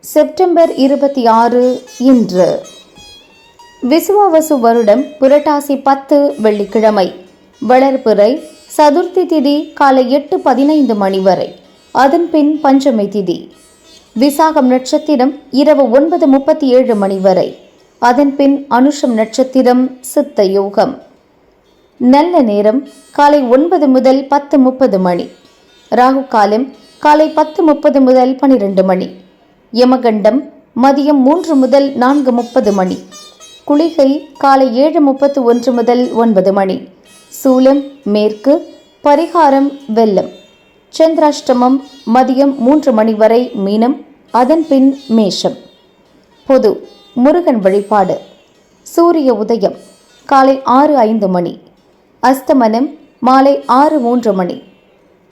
September இருபத்தி ஆறு இன்று. விசுவாவசு வருடம் புரட்டாசி பத்து வெள்ளிக்கிழமை. வளர்பிறை சதுர்த்தி திதி காலை எட்டு பதினைந்து மணி வரை. அதன்பின் பஞ்சமி திதி. விசாகம் நட்சத்திரம் இரவு ஒன்பது முப்பத்தி ஏழு மணி வரை. அதன்பின் அனுஷம் நட்சத்திரம் சித்த யோகம். நல்ல நேரம் காலை ஒன்பது முதல் பத்து முப்பது மணி. ராகு காலம் காலை பத்து முப்பது முதல் பனிரெண்டு மணி. யமகண்டம் மதியம் மூன்று முதல் நான்கு முப்பது மணி. குளிகை காலை ஏழு முப்பத்து ஒன்று முதல் ஒன்பது மணி. சூலம் மேற்கு பரிகாரம் வெள்ளம். சந்திராஷ்டமம் மதியம் மூன்று மணி வரை மீனம் அதன்பின் மேஷம். பொது முருகன் வழிபாடு. சூரிய உதயம் காலை ஆறு ஐந்து மணி. அஸ்தமனம் மாலை ஆறு மூன்று மணி.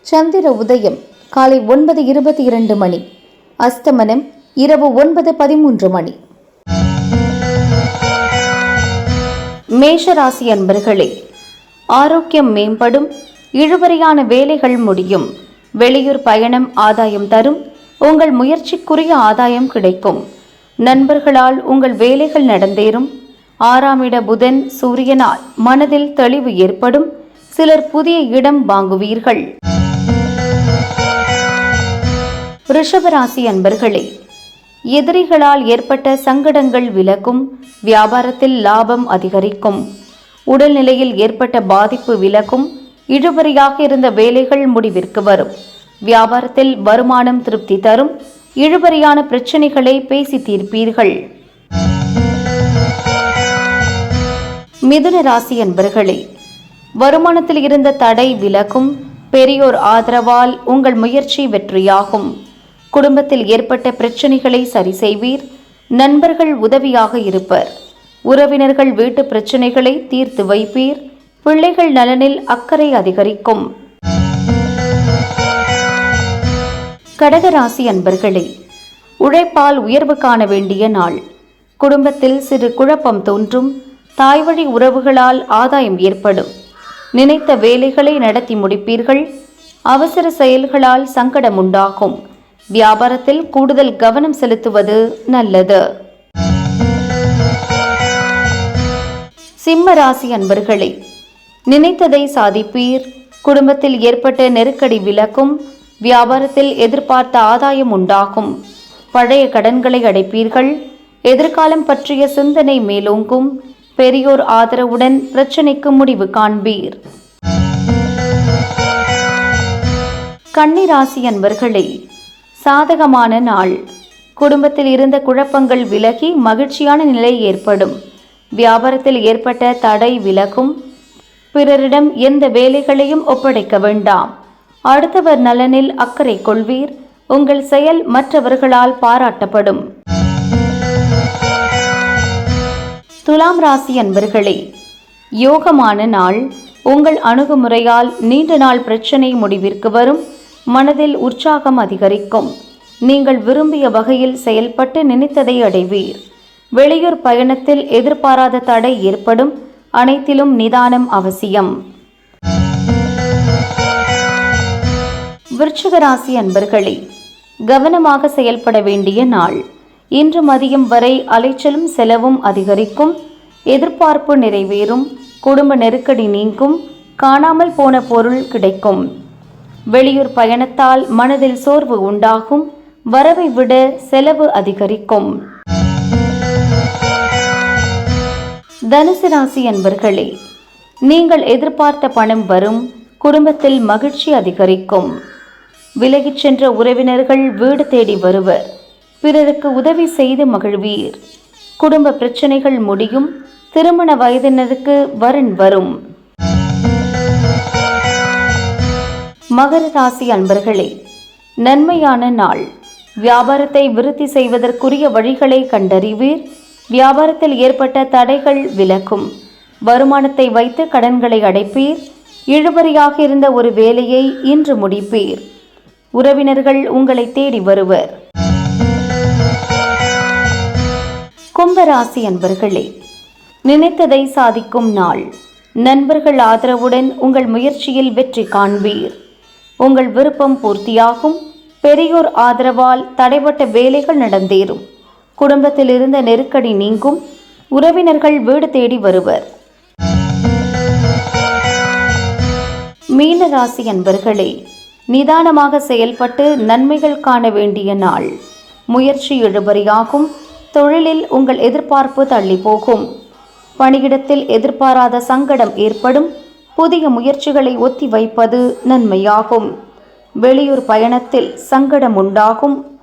சந்திர உதயம் காலை ஒன்பது இருபத்தி இரண்டு மணி. அஸ்தமனம் இரவு ஒன்பது பதிமூன்று மணி. மேஷராசி அன்பர்களே ஆரோக்கியம் மேம்படும் இழுபறியான வேலைகள் முடியும் வெளியூர் பயணம் ஆதாயம் தரும் உங்கள் முயற்சிக்குரிய ஆதாயம் கிடைக்கும். நண்பர்களால் உங்கள் வேலைகள் நடந்தேறும் ஆறாமிட புதன் சூரியனால் மனதில் தெளிவு ஏற்படும் சிலர் புதிய இடம் வாங்குவீர்கள். ரிஷபராசி அன்பர்களே எதிரிகளால் ஏற்பட்ட சங்கடங்கள் விலகும் வியாபாரத்தில் லாபம் அதிகரிக்கும் உடல்நிலையில் ஏற்பட்ட பாதிப்பு விலகும் இழுபறியாக இருந்த வேலைகள் முடிவிற்கு வரும் வியாபாரத்தில் வருமானம் திருப்தி தரும் இழுபறியான பிரச்சனைகளை பேசி தீர்ப்பீர்கள். மிதுன ராசி அன்பர்களே வருமானத்தில் இருந்த தடை விலகும் பெரியோர் ஆதரவால் உங்கள் முயற்சி வெற்றியாகும். குடும்பத்தில் ஏற்பட்ட பிரச்சனைகளை சரி செய்வீர். நண்பர்கள் உதவியாக இருப்பர். உறவினர்கள் வீட்டு பிரச்சனைகளை தீர்த்து வைப்பீர். பிள்ளைகள் நலனில் அக்கறை அதிகரிக்கும். கடகராசி அன்பர்களே உழைப்பால் உயர்வு காண வேண்டிய நாள். குடும்பத்தில் சிறு குழப்பம் தோன்றும். தாய்வழி உறவுகளால் ஆதாயம் ஏற்படும். நினைத்த வேலைகளை நடத்தி முடிப்பீர்கள். அவசர செயல்களால் சங்கடம் உண்டாகும் வியாபாரத்தில் கூடுதல் கவனம் செலுத்துவது நல்லது. சிம்ம ராசி அன்பர்களே நினைத்ததை சாதிப்பீர். குடும்பத்தில் ஏற்பட்ட நெருக்கடி விலக்கும் வியாபாரத்தில் எதிர்பார்த்த ஆதாயம் உண்டாகும். பழைய கடன்களை அடைப்பீர்கள். எதிர்காலம் பற்றிய சிந்தனை மேலோங்கும். பெரியோர் ஆதரவுடன் பிரச்சனைக்கு முடிவு காண்பீர். கன்னிராசி அன்பர்களே சாதகமான நாள். குடும்பத்தில் இருந்த குழப்பங்கள் விலகி மகிழ்ச்சியான நிலை ஏற்படும். வியாபாரத்தில் ஏற்பட்ட தடை விலகும். பிறரிடம் எந்த வேலைகளையும் ஒப்படைக்க வேண்டாம். அடுத்தவர் நலனில் அக்கறை கொள்வீர். உங்கள் செயல் மற்றவர்களால் பாராட்டப்படும். துலாம் ராசி அன்பர்களே யோகமான நாள். உங்கள் அணுகுமுறையால் நீண்ட நாள் பிரச்சனை முடிவிற்கு வரும். மனதில் உற்சாகம் அதிகரிக்கும். நீங்கள் விரும்பிய வகையில் செயல்பட்டு நினைத்ததை அடைவீர். வெளியூர் பயணத்தில் எதிர்பாராத தடை ஏற்படும். அனைத்திலும் நிதானம் அவசியம். விருச்சிகராசி அன்பர்களே கவனமாக செயல்பட வேண்டிய நாள். இன்று மதியம் வரை அலைச்சலும் செலவும் அதிகரிக்கும். எதிர்பார்ப்பு நிறைவேறும். குடும்ப நெருக்கடி நீங்கும். காணாமல் போன பொருள் கிடைக்கும். வெளியூர் பயணத்தால் மனதில் சோர்வு உண்டாகும். வரவை விட செலவு அதிகரிக்கும். தனுசு ராசி அன்பர்களே நீங்கள் எதிர்பார்த்த பணம் வரும் குடும்பத்தில் மகிழ்ச்சி அதிகரிக்கும். விலகிச் சென்ற உறவினர்கள் வீடு தேடி வருவர். பிறருக்கு உதவி செய்து மகிழ்வீர். குடும்ப பிரச்சனைகள் முடியும் திருமண வயதினருக்கு வரன் வரும். மகர ராசி அன்பர்களே நன்மையான நாள். வியாபாரத்தை விருத்தி செய்வதற்குரிய வழிகளை கண்டறிவீர். வியாபாரத்தில் ஏற்பட்ட தடைகள் விலக்கும். வருமானத்தை வைத்து கடன்களை அடைப்பீர். இழுபறியாக இருந்த ஒரு வேலையை இன்று முடிப்பீர். உறவினர்கள் உங்களை தேடி வருவர். கும்பராசி அன்பர்களே நினைத்ததை சாதிக்கும் நாள். நண்பர்கள் ஆதரவுடன் உங்கள் முயற்சியில் வெற்றி காண்பீர். உங்கள் விருப்பம் பூர்த்தியாகும். பெரியோர் ஆதரவால் தடைப்பட்ட வேலைகள் நடந்தேறும். குடும்பத்தில் இருந்த நெருக்கடி நீங்கும். உறவினர்கள் வீடு தேடி வருவர். மீன ராசி அன்பர்களே நிதானமாக செயல்பட்டு நன்மைகள் காண வேண்டிய நாள். முயற்சி இழுபறியாகும் தொழிலில் உங்கள் எதிர்பார்ப்பு தள்ளி போகும் பணியிடத்தில் எதிர்பாராத சங்கடம் ஏற்படும். புதிய முயற்சிகளை ஒத்தி வைப்பது நன்மையாகும். வெளியூர் பயணத்தில் சங்கடம் உண்டாகும்